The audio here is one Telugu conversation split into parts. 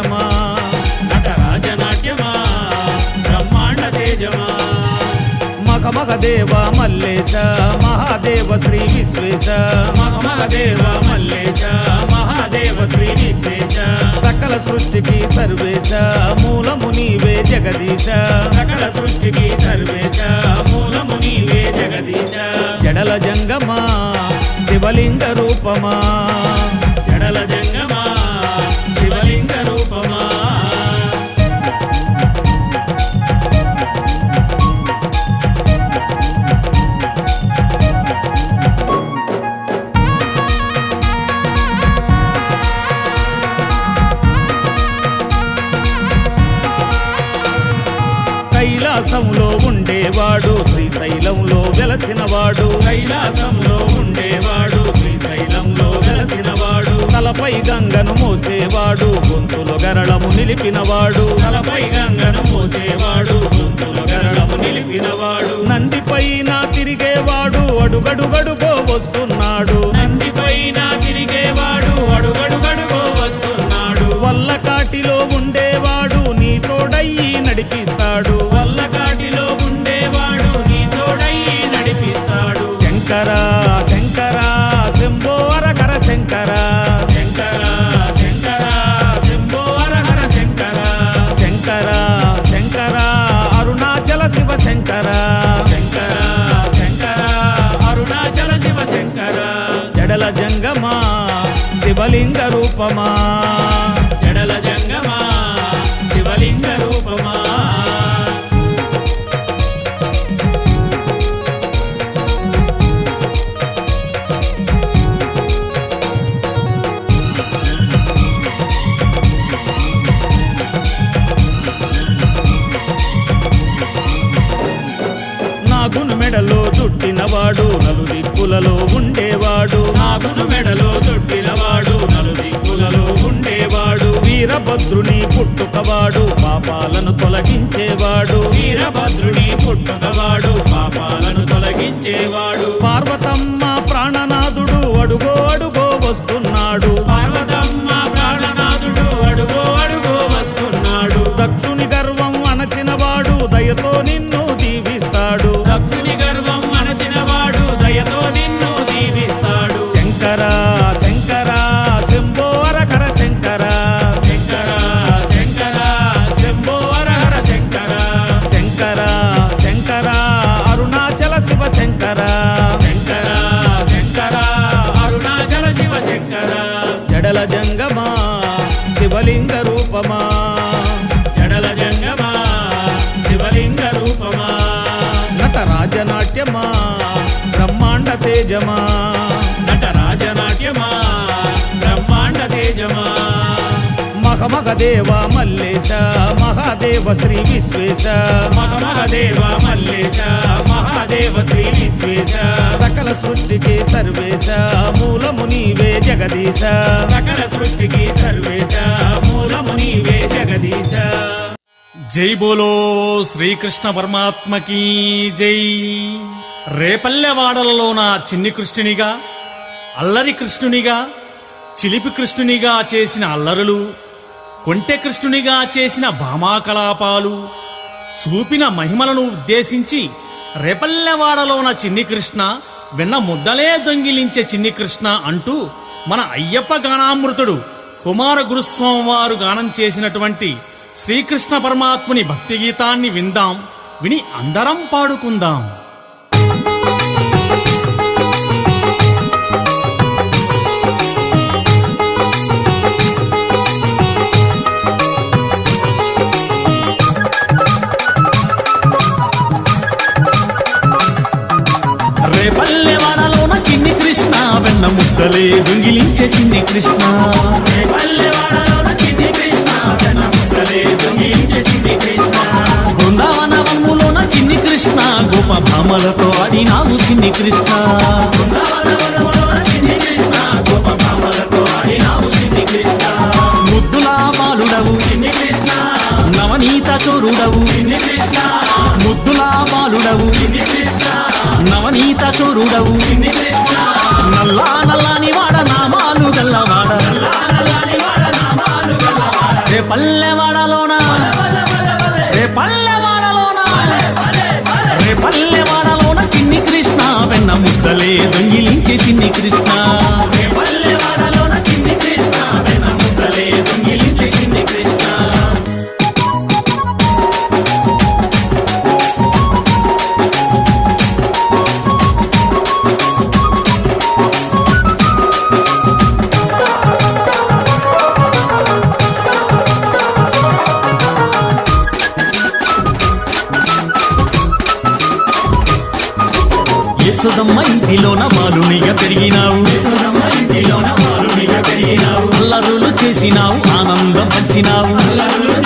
తేజమా నటరాజనాట్యమా? బ్రహ్మాండ తేజమా? మగ మగ దేవ మల్లేశ మహాదేవ శ్రీ విశ్వేశ. మగ మగ దేవ మల్లేశ మహాదేవ శ్రీ విశ్వేశ. సకల సృష్టికి సర్వేశ మూలము నీవే జగదీశ. సకల సృష్టికి సర్వేశ మూలము నీవే జగదీశ. జడల జంగమా శివలింగ రూపమా? ఉండేవాడు. శ్రీశైలంలో వెలసినవాడు. కైలాసంలో ఉండేవాడు. శ్రీశైలంలో వెలసినవాడు. తలపై గంగను మోసేవాడు. గొంతులు గరళము నిలిపినవాడు. తలపై గంగను మోసేవాడు. గొంతులు గరళము నిలిపినవాడు. నందిపైన తిరిగేవాడు. అడుగడుగడుగో వస్తున్న శివలింగ వీరభద్రుని పుట్టుకవాడు పాపాలను తొలగించేవాడు. వీరభద్రుని పుట్టుకవాడు పాపాలను తొలగించేవాడు. నటరాజనాట్యమా బ్రహ్మాండ తేజమా? నటరాజనాట్యమా బ్రహ్మాండ తేజమా? మగ మగ దేవ మల్లేశ మహాదేవ శ్రీ విశ్వేశ. మగ మగ దేవ మల్లేశ మహాదేవ శ్రీ విశ్వేశ. సకల సృష్టికి సర్వేశ మూలము నీవే జగదీశ. సకల సృష్టికి సర్వేశ మూలము నీవే జగదీశ. జై బోలో శ్రీకృష్ణ పరమాత్మకి జై. రేపల్లెవాడలలోన చిన్ని కృష్ణునిగా అల్లరి కృష్ణునిగా చిలిపి కృష్ణునిగా చేసిన అల్లరులు కొంటె కృష్ణునిగా చేసిన భామాకలాపాలు చూపిన మహిమలను ఉద్దేశించి రేపల్లెవాడలోన చిన్ని కృష్ణ వెన్న ముద్దలే దొంగిలించే చిన్ని కృష్ణ అంటూ మన అయ్యప్ప గానామృతుడు కుమార గురుస్వామి వారు గానం చేసినటువంటి శ్రీకృష్ణ పరమాత్ముని భక్తి గీతాన్ని విందాం. విని అందరం పాడుకుందాం. రేపల్లెవాడలోన చిన్ని కృష్ణ వెన్న ముద్దలే దొంగిలించే చిన్ని కృష్ణ. పల్లెవాడలోన కృష్ణ గోప భామలతో ఆడినావు చిన్ని కృష్ణ. చిన్ని కృష్ణ ముద్దులా బాలుడవు నవనీత చోరుడవు ముద్దులా బాలుడవు నవనీత చోరుడవు నల్లా నల్లాని వాడ. నామాలు గల్లవాడ లాలలాని దొంగిలించే చిన్ని కృష్ణ. యశోదమ్మ ఇంటిలోన బాలునిగా పెరిగినావు. ఇంటిలోన అల్లరులు చేసినావు ఆనందం పంచినావు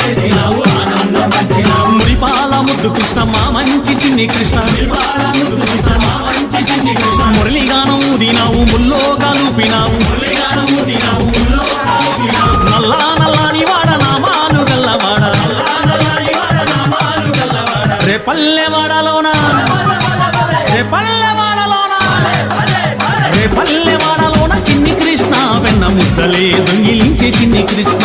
చేసినావు ఆనందం మురిపాల ముద్దు కృష్ణ మా మంచి చిన్ని కృష్ణ. మంచి చిన్ని కృష్ణ. మురళిగానం ఊదినావు ముల్లో కాలుపినావు మురళిగానము నల్లా నల్లాని వాడ నామాలు గల్లవాడ లాలలాని వాడ రే పల్లెవాడలోన? చిన్ని కృష్ణ వెన్న ముద్దలే దొంగిలించే చిన్ని కృష్ణ.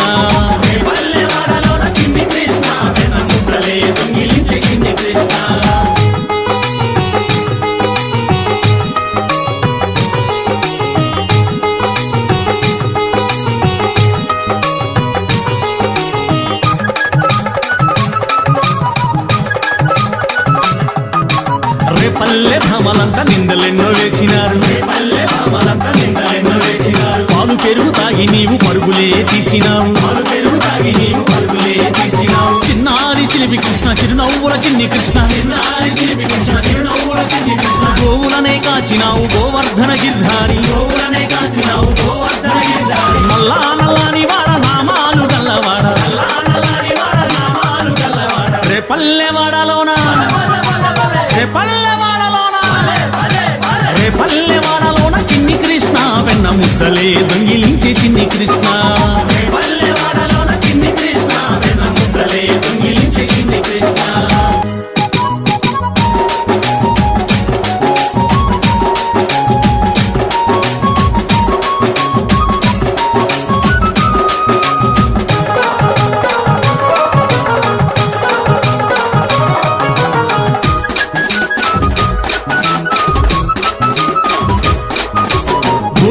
పల్లె భామలంతా నిందలెన్నో వేసినారు. పల్లె భామలంతా నిందలెన్నో వేసినారు. పాలు పెరుగు తాగి నీవు పరుగులే తీసినావు. పాలు పెరుగు తాగి నీవు పరుగులే తీసినావు. చిన్నారి చిలిపి కృష్ణ చిరునవ్వుల చిన్ని కృష్ణ. చిన్నారి చిలిపి కృష్ణ చిరునవ్వుల చిన్ని కృష్ణ. గోవులనే కాచినావు గోవర్ధన గిర్ధారి. గోవులనే కాచినావు గోవర్ధన గిర్ధారి. నల్లా ముద్దలే దొంగిలించే చిన్ని కృష్ణ.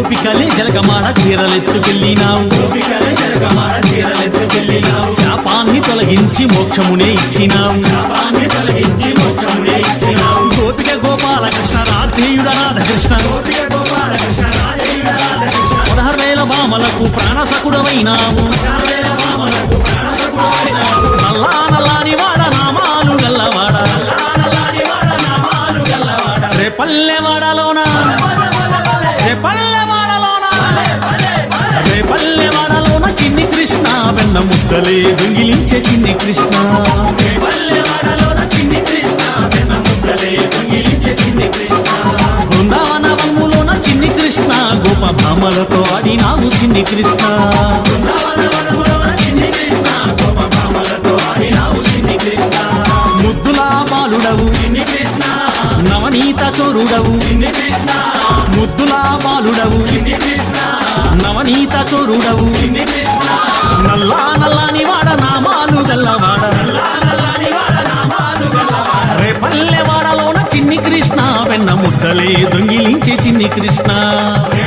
గోపికలే జలగమాడ చీరలెత్తుకెళ్ళినావు గోపికలే జరగమాడ చీరలెత్తుకెళ్ళినావు శాపాన్ని తొలగించి మోక్షమునే ఇచ్చినావు. శాపాన్ని తొలగించి మోక్షమునే ఇచ్చినావు. గోపిక గోపాలకృష్ణ రాధేయుడ రాధకృష్ణ. గోపిక గోపాలకృష్ణ రాజేయుడ రాధకృష్ణ. పదహారు వేల బామలకు ప్రాణసకుడవైనావు. అన్న ముద్దలే దొంగిలించే చిన్ని కృష్ణ. బృందావన వమ్ములోన చిన్ని కృష్ణ గోప భామలతో ఆడినావు చిన్ని కృష్ణ. చిన్ని కృష్ణ గోప భామలతో ఆడినావు చిన్ని కృష్ణ ముద్దులా బాలుడవు చిన్ని కృష్ణ నవనీత చోరుడవు. చిన్ని కృష్ణ ముద్దులా బాలుడవు చిన్ని కృష్ణ నవనీత చోరుడవు. చిన్ని కృష్ణ నల్లా నల్లాని వాడ నామాలు గల్లవాడ రే పల్లెవాడలోన చిన్ని కృష్ణ వెన్న ముద్దలే దొంగిలించే చిన్ని కృష్ణ. రే